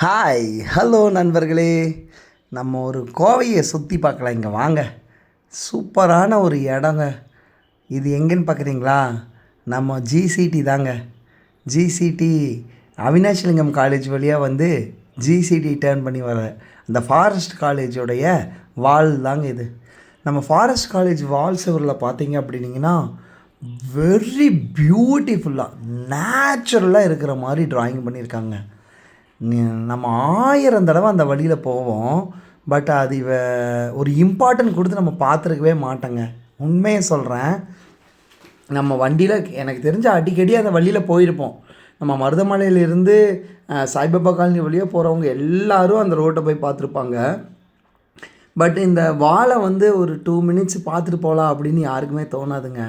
Hi hello நண்பர்களே. நம்ம ஒரு கோவையை சுற்றி பார்க்கலாம். இங்கே வாங்க. சூப்பரான ஒரு இடங்க. இது எங்கேன்னு பார்க்குறீங்களா நம்ம ஜிசிடி தாங்க. ஜிசிடி அவினாஷிலிங்கம் காலேஜ் வழியாக வந்து ஜிசிடி டேர்ன் பண்ணி வர அந்த ஃபாரஸ்ட் காலேஜோடைய வால் தாங்க இது. நம்ம ஃபாரஸ்ட் காலேஜ் வால் சுவரில் பார்த்தீங்க அப்படின்னீங்கன்னா வெரி பியூட்டிஃபுல்லாக நேச்சுரலாக இருக்கிற மாதிரி ட்ராயிங் பண்ணியிருக்காங்க. நம்ம ஆயிரம் தடவை அந்த வழியில் போவோம். பட் அது இவ ஒரு இம்பார்ட்டன்ட் கொடுத்து நம்ம பார்த்துருக்கவே மாட்டோங்க. உண்மையை சொல்கிறேன் நம்ம வண்டியில் எனக்கு தெரிஞ்ச அடிக்கடி அந்த வழியில் போயிருப்போம். நம்ம மருதமலையிலேருந்து சாய்பாபா காலனி வழியாக போகிறவங்க எல்லாரும் அந்த ரோட்டை போய் பார்த்துருப்பாங்க. பட் இந்த வாழை வந்து ஒரு டூ மினிட்ஸ் பார்த்துட்டு போகலாம் அப்படின்னு யாருக்குமே தோணாதுங்க.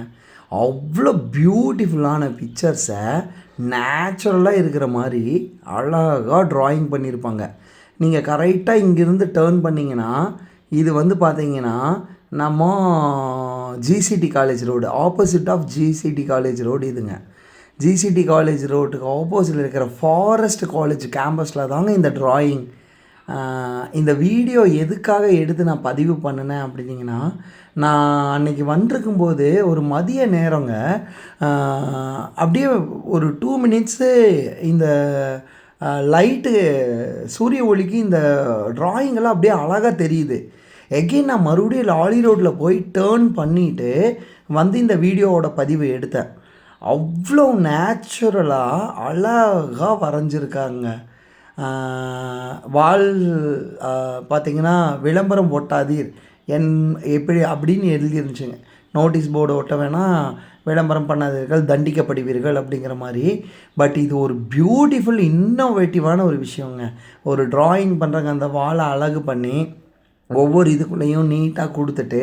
அவ்வளோ பியூட்டிஃபுல்லான பிக்சர்ஸை நேச்சுரலாக இருக்கிற மாதிரி அழகாக ட்ராயிங் பண்ணியிருப்பாங்க. நீங்கள் கரெக்டாக இங்கேருந்து டேர்ன் பண்ணிங்கன்னா இது வந்து பார்த்தீங்கன்னா நம்ம GCT college road opposite of GCT college road இதுங்க. ஜிசிடி காலேஜ் ரோட்டுக்கு ஆப்போசிட்டில் இருக்கிற ஃபாரஸ்ட் காலேஜ் கேம்பஸில் தாங்க இந்த ட்ராயிங் இந்த வீடியோ எதுக்காக எடுத்து நான் பதிவு பண்ணினேன் அப்படின்னீங்கன்னா நான் அன்னைக்கு வந்திருக்கும்போது ஒரு மதிய நேரங்க அப்படியே ஒரு டூ மினிட்ஸு இந்த லைட்டு சூரிய ஒளிக்கு இந்த டிராயிங்கெல்லாம் அப்படியே அழகாக தெரியுது. எகெயின் நான் மறுபடியும் லாலி ரோட்டில் போய் டேர்ன் பண்ணிவிட்டு வந்து இந்த வீடியோவோட பதிவு எடுத்தேன். அவ்வளோ நேச்சுரலாக அழகாக வரைஞ்சிருக்காங்க வால் பார்த்தீங்கன்னா விளம்பரம் ஒட்டாதீர். என் எப்படி அப்படின்னு எழுதியிருந்துச்சுங்க. நோட்டீஸ் போர்டு ஒட்ட வேணாம் விளம்பரம் பண்ணாதீர்கள் தண்டிக்கப்படுவீர்கள் அப்படிங்கிற மாதிரி. பட் இது ஒரு பியூட்டிஃபுல் இன்னோவேட்டிவான ஒரு விஷயங்க. ஒரு டிராயிங் பண்ணுறாங்க அந்த வாழை அழகு பண்ணி ஒவ்வொரு இதுக்குள்ளேயும் நீட்டாக கொடுத்துட்டு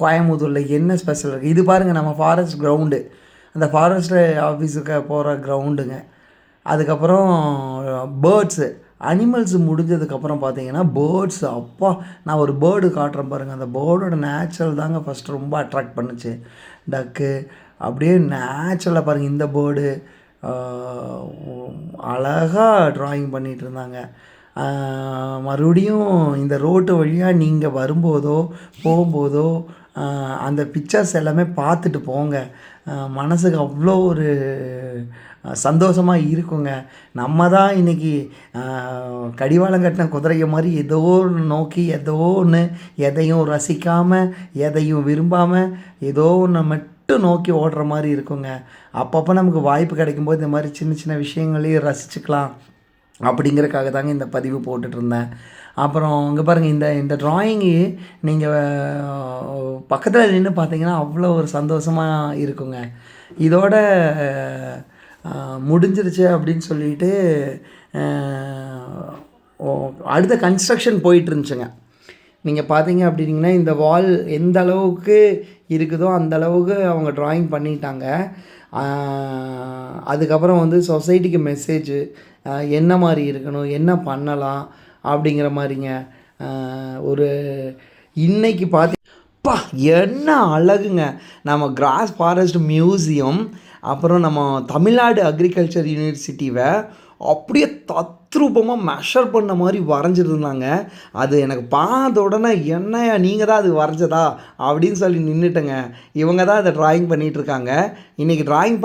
கோயம்புத்தூரில் என்ன ஸ்பெஷல் இருக்குது இது பாருங்கள் நம்ம ஃபாரஸ்ட் கிரவுண்டு அந்த ஃபாரஸ்ட் ஆஃபீஸுக்கு போகிற கிரவுண்டுங்க அதுக்கப்புறம் பேர்ட்ஸு அனிமல்ஸ் முடிஞ்சதுக்கப்புறம் பார்த்தீங்கன்னா பேர்ட்ஸ் அப்பா நான் ஒரு பேர்டு காட்டுறேன் பாருங்கள் அந்த பேர்டோட நேச்சுரல் தாங்க ஃபஸ்ட்டு ரொம்ப அட்ராக்ட் பண்ணுச்சு. டக்கு அப்படியே நேச்சுரலாக பாருங்கள் இந்த பேர்டு அழகாக ட்ராயிங் பண்ணிகிட்டு இருந்தாங்க. மறுபடியும் இந்த ரோட்டு வழியாக நீங்கள் வரும்போதோ போகும்போதோ அந்த பிக்சர்ஸ் எல்லாமே பார்த்துட்டு போங்க. மனதுக்கு மனசுக்கு அவ்வளோ ஒரு சந்தோஷமாக இருக்குங்க. நம்ம தான் இன்றைக்கி கடிவாளம் கட்டின குதிரையை மாதிரி ஏதோ ஒன்று நோக்கி ஏதோ ஒன்று எதையும் ரசிக்காமல் எதையும் விரும்பாமல் ஏதோ ஒன்று மட்டும் நோக்கி ஓடுற மாதிரி இருக்குங்க. அப்பப்போ நமக்கு வாய்ப்பு கிடைக்கும்போது இந்த மாதிரி சின்ன சின்ன விஷயங்களையும் ரசிச்சுக்கலாம் அப்படிங்கிறக்காக தாங்க இந்த பதிவு போட்டுட்ருந்தேன் அப்புறம் இங்கே பாருங்கள் இந்த இந்த ட்ராயிங்கு நீங்கள் பக்கத்தில் நின்று பார்த்தீங்கன்னா அவ்வளோ ஒரு சந்தோஷமாக இருக்குங்க. இதோட முடிஞ்சிருச்சு அப்படின்னு சொல்லிட்டு ஓ- அடுத்த கன்ஸ்ட்ரக்ஷன் போயிட்டு இருந்துச்சுங்க நீங்கள் பார்த்தீங்க அப்படின்னீங்கன்னா இந்த வால் எந்த அளவுக்கு இருக்குதோ அந்த அளவுக்கு அவங்க டிராயிங் பண்ணிட்டாங்க. அதுக்கப்புறம் வந்து சொசைட்டிக்கு மெசேஜ் என்ன மாதிரி இருக்கணும் என்ன பண்ணலாம் அப்படிங்கிற மாதிரிங்க. ஒரு இன்னைக்கு பார்த்தி பா என்ன அழகுங்க. நம்ம கிராஸ் ஃபாரஸ்ட் மியூசியம் அப்புறம் நம்ம தமிழ்நாடு அக்ரிகல்ச்சர் யூனிவர்சிட்டியை அப்படியே தத்ரூபமாக மெஷர் பண்ண மாதிரி வரைஞ்சிருந்தாங்க. அது எனக்கு பார்த்த உடனே என்னையா நீங்கள் தான் அது வரைஞ்சதா? அப்படின்னு சொல்லி நின்றுட்டேங்க இவங்க தான் அதை ட்ராயிங் பண்ணிகிட்ருக்காங்க இன்றைக்கி ட்ராயிங் பண்ணி